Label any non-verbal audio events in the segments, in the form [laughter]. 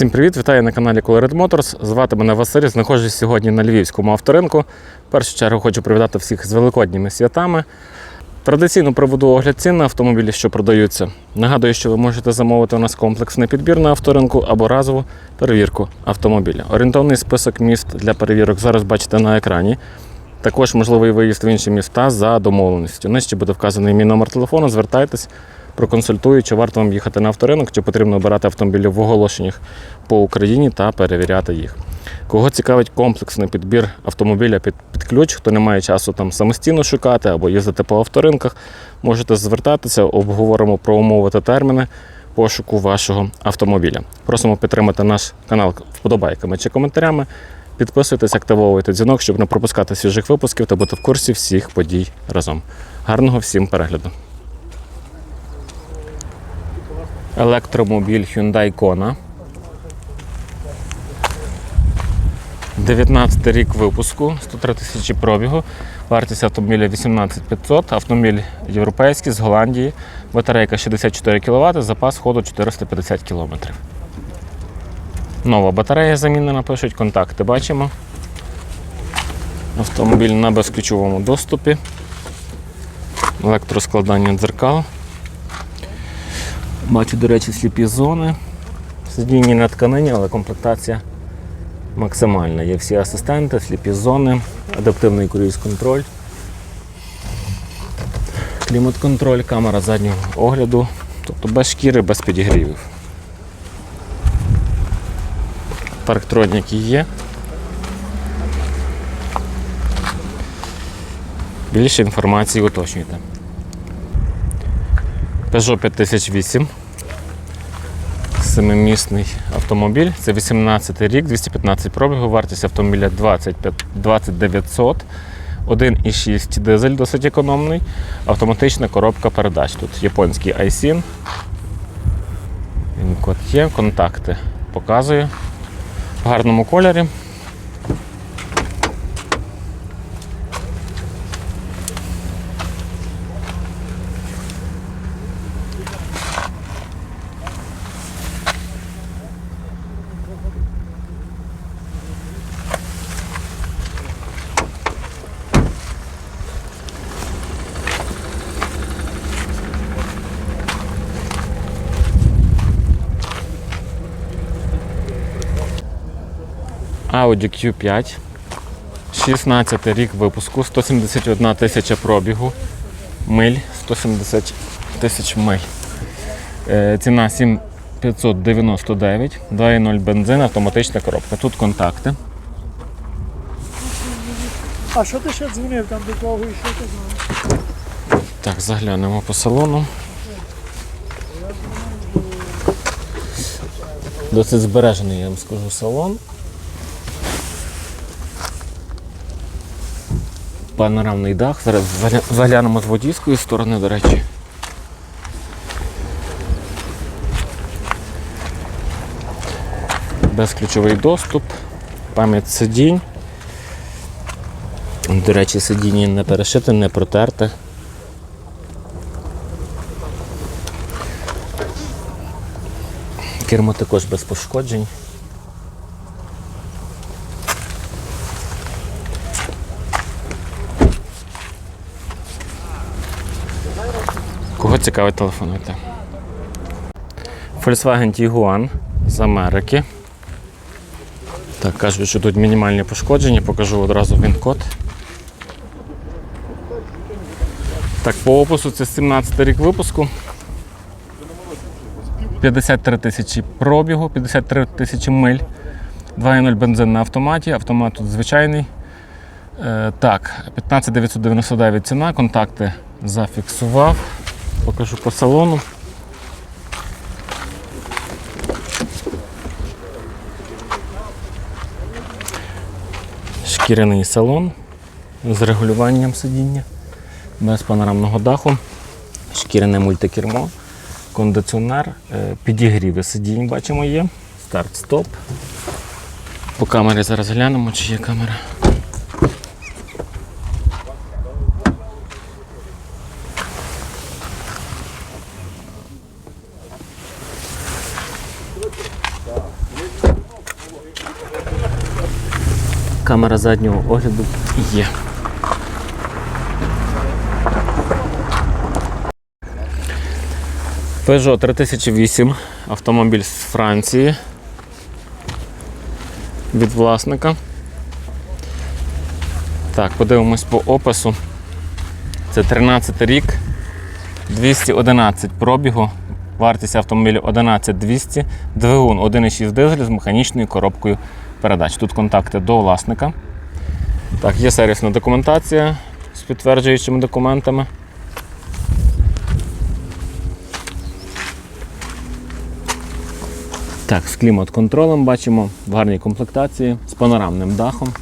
Всім привіт! Вітаю на каналі Colored Motors. Звати мене Василь. Знаходжусь сьогодні на Львівському авторинку. В першу чергу хочу привітати всіх з великодніми святами. Традиційно проведу огляд цін на автомобілі, що продаються. Нагадую, що ви можете замовити у нас комплексний підбір на авторинку або разову перевірку автомобіля. Орієнтовний список міст для перевірок зараз бачите на екрані. Також можливий виїзд в інші міста за домовленістю. Нижче буде вказаний мій номер телефону. Звертайтесь, проконсультую, чи варто вам їхати на авторинок, чи потрібно обирати автомобілі в оголошеннях по Україні та перевіряти їх. Кого цікавить комплексний підбір автомобіля під, під ключ, хто не має часу там самостійно шукати або їздити по авторинках, можете звертатися, обговоримо про умови та терміни пошуку вашого автомобіля. Просимо підтримати наш канал вподобайками чи коментарями. Підписуйтесь, активовуйте дзвінок, щоб не пропускати свіжих випусків та бути в курсі всіх подій разом. Гарного всім перегляду. Електромобіль Hyundai Kona. 19 рік випуску, 103 тисячі пробігу. Вартість автомобіля 18500. Автомобіль європейський з Голландії. Батарейка 64 кВт, запас ходу 450 км. Нова батарея замінена, пишуть, контакти бачимо. Автомобіль на безключовому доступі. Електроскладання дзеркал. Бачу, до речі, сліпі зони. Сидіння на тканині, але комплектація максимальна. Є всі асистенти, сліпі зони, адаптивний круїз-контроль, клімат-контроль, камера заднього огляду, тобто без шкіри, без підігрівів. Парктроніки є. Більше інформації уточнюйте. Peugeot 5008. Семимісний автомобіль. Це 18 рік, 215 пробігу, вартість автомобіля 25 2900. 1,6 дизель досить економний. Автоматична коробка передач. Тут японський iSIN. Він код є, контакти показую. В гарному кольорі. Audi Q5. 16 рік випуску, 171 тисяча пробігу, миль, 170 тисяч миль. Е, Ціна 7599, 2.0 бензин, автоматична коробка. Тут контакти. А що ти ще дзвонив там до кого і що ти знаєш? Так, заглянемо по салону. Досить збережений, я вам скажу, салон. Панорамний дах. Зараз заглянемо з водійської сторони, до речі. Безключовий доступ, пам'ять сидінь. До речі, сидіння не перешите, не протерте. Кермо також без пошкоджень. Цікавить телефонуйте? Volkswagen Tiguan з Америки. Так, кажуть, що тут мінімальні пошкодження, покажу одразу він-код. Так, по опису це 17 рік випуску. 53 тисячі пробігу, 53 тисячі миль. 2.0 бензин на автоматі. Автомат тут звичайний. Е, так, 15 999 ціна, контакти зафіксував. Покажу по салону. Шкіряний салон з регулюванням сидіння, без панорамного даху, шкіряне мультикермо кондиціонер, е, підігріви сидінь бачимо є. Старт-стоп. По камері зараз глянемо, чи є камера. Камера заднього огляду є. Peugeot 3008, автомобіль з Франції від власника. Так, подивимось по опису. Це 13 рік, 211 пробігу, вартість автомобіля 11200, двигун 1,6 дизель з механічною коробкою передач. Тут контакти до власника. Так, є сервісна документація з підтверджуючими документами. Так, з клімат-контролем бачимо в гарній комплектації, з панорамним дахом.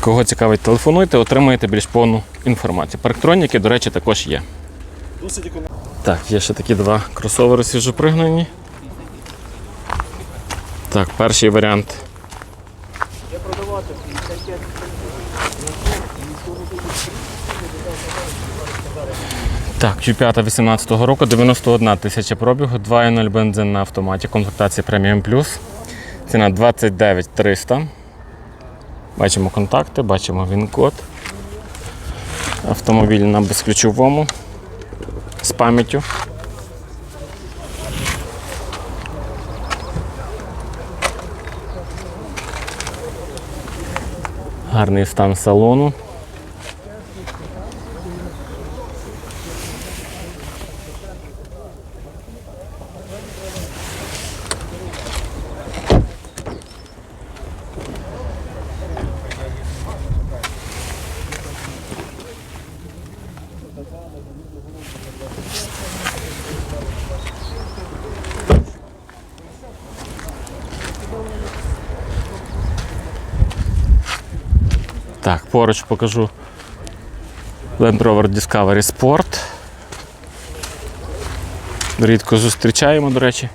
Кого цікавить, телефонуйте, отримаєте більш повну інформацію. Парктроніки, до речі, також є. Так, є ще такі два кросовери свіжопригнані. Так, перший варіант. Так, Q5 18 року, 91 тисяча пробігу, 2.0 бензин на автоматі, комплектація Premium Plus. Ціна 29 300. Бачимо контакти, бачимо він-код. Автомобіль на безключовому з пам'яттю. Гарний стан салону. Так, поруч покажу Land Rover Discovery Sport. Рідко зустрічаємо, до речі.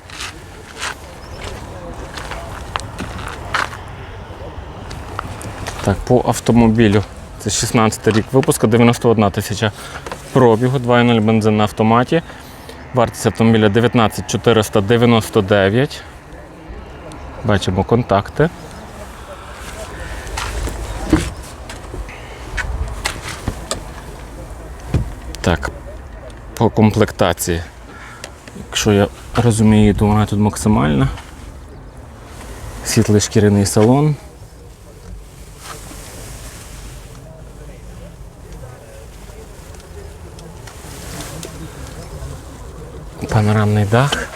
Так, по автомобілю. Це 16 рік випуску, 91 тисяча пробігу, 2.0 бензин на автоматі. Вартість автомобіля 19 499. Бачимо контакти. Так, по комплектації. Якщо я розумію, то вона тут максимальна. Світлий шкіряний салон. Панорамний дах.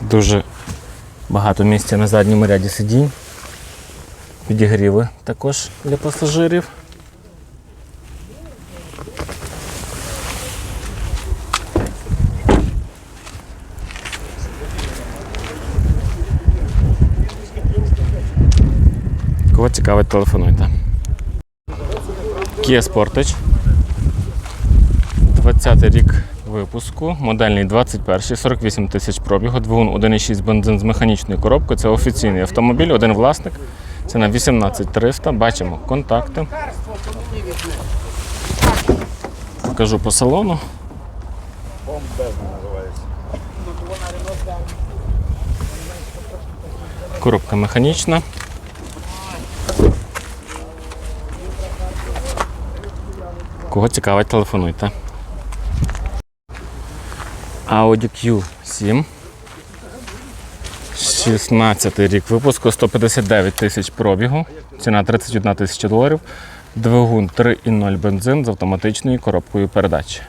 Дуже багато місця на задньому ряді сидінь. Підігріви також для пасажирів. Кого цікавить, телефонуйте. Kia Sportage. 20 рік випуску, модельний 21, 48 тисяч пробігу, двигун 1,6 бензин з механічною коробкою. Це офіційний автомобіль, один власник. Це на 18300. Бачимо контакти. Покажу по салону. Коробка механічна. Кого цікавить, телефонуйте. Audi Q7. 16 рік випуску, 159 тисяч пробігу, ціна 31 тисяча доларів, двигун 3,0 бензин з автоматичною коробкою передач.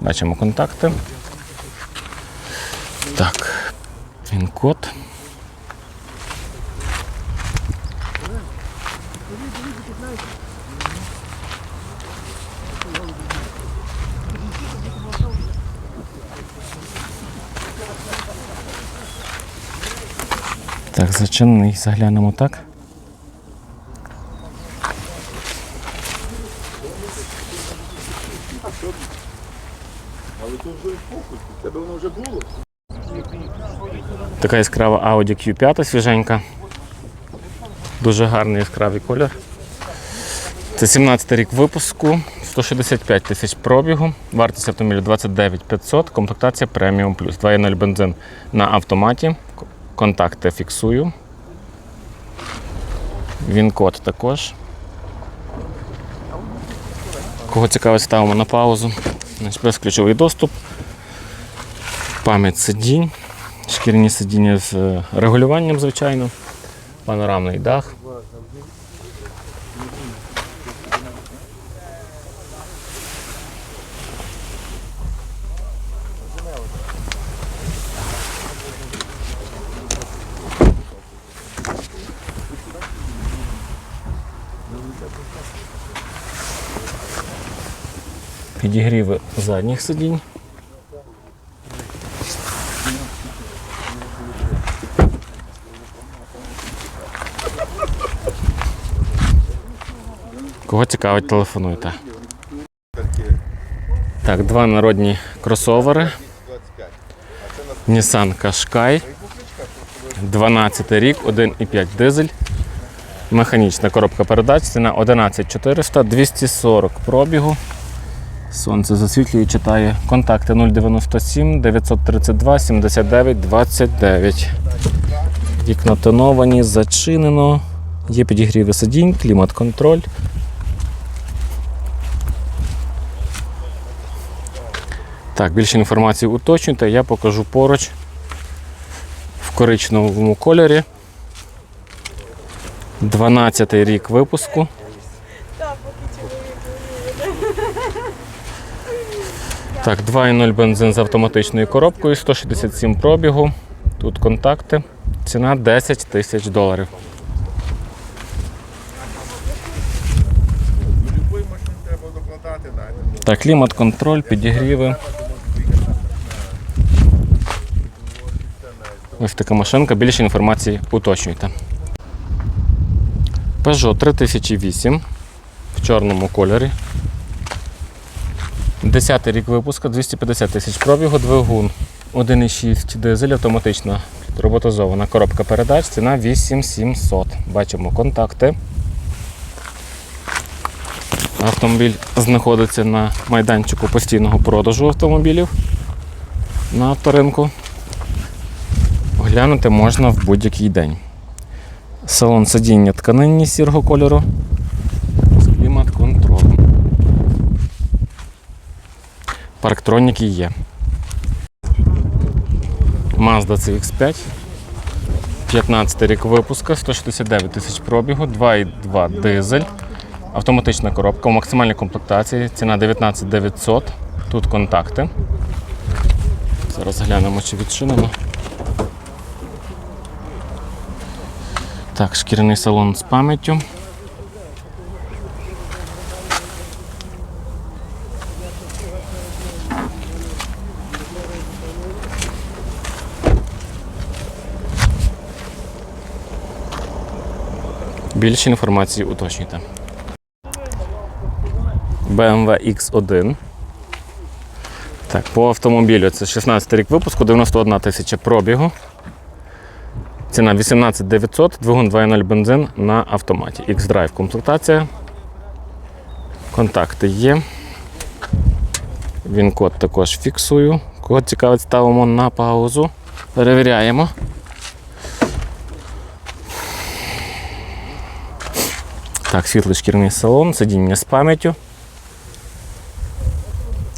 Бачимо контакти. Так, він код. Так, зачинений, заглянемо так. Така яскрава Audi Q5 свіженька. Дуже гарний яскравий колір. Це 17 рік випуску, 165 тисяч пробігу, вартість автомобіля 29 500, комплектація преміум плюс. 2.0 бензин на автоматі. Контакти фіксую. Він код також. Кого цікавить, ставимо на паузу. Плюс безключовий доступ. Пам'ять сидінь. шкірні сидіння з е, регулюванням, звичайно. Панорамний дах. Підігріви задніх сидінь. Кого цікавить, телефонуйте. Так, два народні кросовери. Nissan Qashqai. 12 рік, 1,5 дизель. Механічна коробка передач, ціна 11400, 240 пробігу. Сонце засвітлює, читає контакти 097 932 79 29. Вікна тоновані, зачинено. Є підігріви сидінь, клімат-контроль. Так, більше інформації уточнюйте, я покажу поруч в коричневому кольорі. 12 рік випуску. Так, 2,0 бензин з автоматичною коробкою, 167 пробігу. Тут контакти. Ціна 10 тисяч доларів. Так, клімат-контроль, підігріви. Ось така машинка. Більше інформації уточнюйте. Peugeot 3008 в чорному кольорі. 10 рік випуску, 250 тисяч пробігу, двигун 1,6 дизель, автоматична роботизована коробка передач, ціна 8700. Бачимо контакти. Автомобіль знаходиться на майданчику постійного продажу автомобілів на авторинку. Оглянути можна в будь-який день. Салон сидіння тканинні сірого кольору з клімат-контролем. Парктроніки є. Mazda CX5. 15 рік випуска, 169 тисяч пробігу, 2,2 дизель. Автоматична коробка у максимальній комплектації. Ціна 19 900. Тут контакти. Зараз глянемо, чи відчинено. Так, шкіряний салон з пам'яттю. Більше інформації уточнюйте. BMW X1. Так, по автомобілю це 16 рік випуску, 91 тисяча пробігу. Ціна 18 900, двигун 2.0 бензин на автоматі. X-Drive комплектація. Контакти є. Він код також фіксую. Кого цікавить, ставимо на паузу. Перевіряємо. Так, світлий шкірний салон, сидіння з пам'яттю.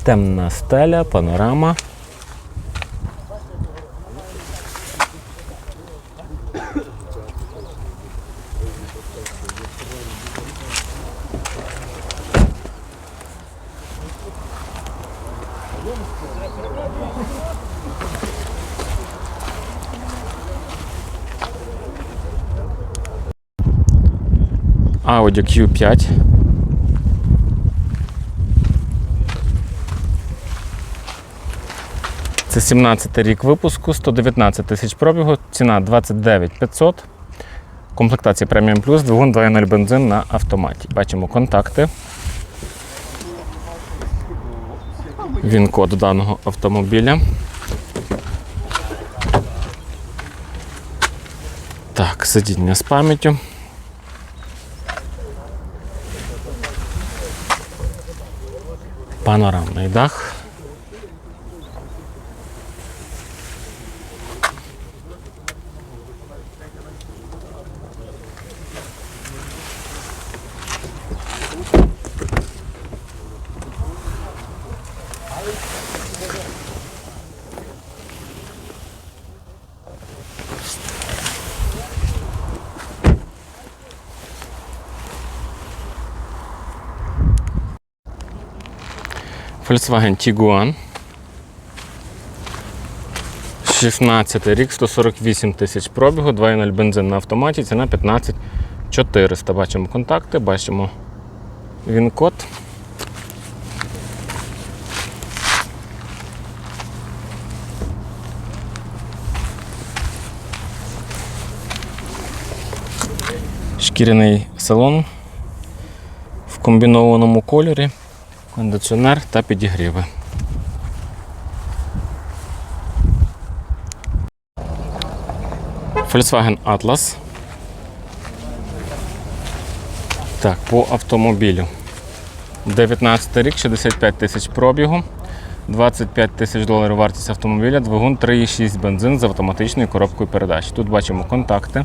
Темна стеля, панорама. Audi Q5. Це 17 рік випуску, 119 тисяч пробігу, ціна 29 500. Комплектація Premium Plus, двигун 2.0 бензин на автоматі. Бачимо контакти. Він код даного автомобіля. Так, сидіння з пам'яттю. Панорамний дах. Volkswagen Tiguan. 16 рік, 148 тисяч пробігу, 2.0 бензин на автоматі, ціна 15 400. Бачимо контакти, бачимо він-код. Шкіряний салон в комбінованому кольорі, кондиціонер та підігріви. Volkswagen Atlas. Так, по автомобілю. 19 рік, 65 тисяч пробігу, 25 тисяч доларів вартість автомобіля, двигун 3,6 бензин з автоматичною коробкою передач. Тут бачимо контакти.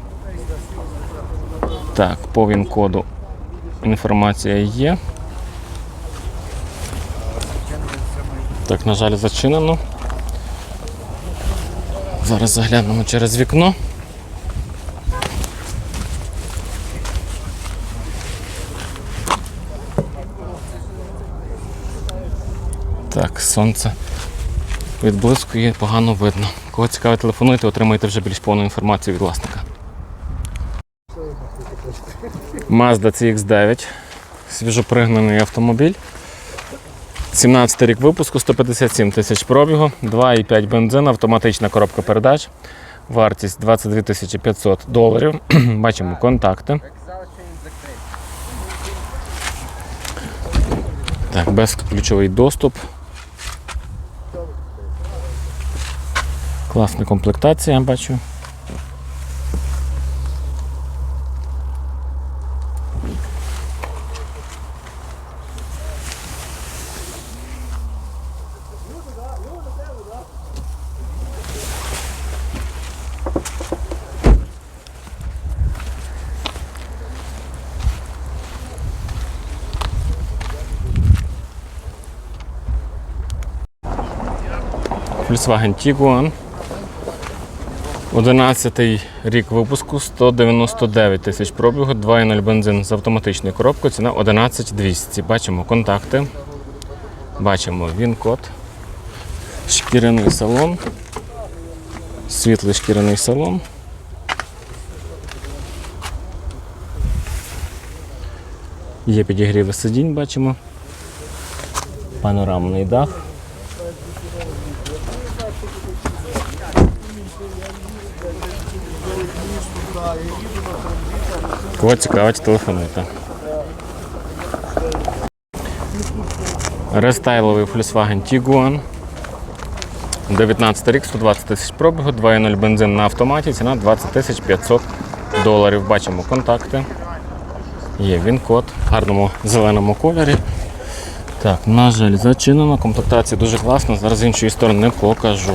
Так, по він-коду інформація є. Так, на жаль, зачинено. Зараз заглянемо через вікно. Так, сонце відблискує, погано видно. Кого цікаво, телефонуйте, отримаєте вже більш повну інформацію від власника. Mazda CX9. Свіжопригнаний автомобіль. 17 рік випуску, 157 тисяч пробігу, 2,5 бензин, автоматична коробка передач. Вартість 22 тисячі 500 доларів. [clears throat] Бачимо контакти. Так, безключовий доступ. Класна комплектація, бачу. Volkswagen Tiguan. 11 рік випуску, 199 тисяч пробігу, 2.0 бензин з автоматичною коробкою, ціна 11200. Бачимо контакти. Бачимо він-код. Шкіряний салон. Світлий шкіряний салон. Є підігріви сидінь, бачимо. Панорамний дах. Кого цікавить, телефонуйте. Рестайловий Volkswagen Tiguan. 19 рік, 120 тисяч пробігу, 2.0 бензин на автоматі, ціна 20 тисяч 500 доларів. Бачимо контакти. Є він-код в гарному зеленому кольорі. Так, на жаль, зачинено. Комплектація дуже класна. Зараз з іншої сторони покажу.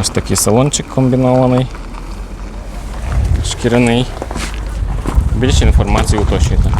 Ось такий салончик комбінований, шкіряний. Більше інформації уточнюйте.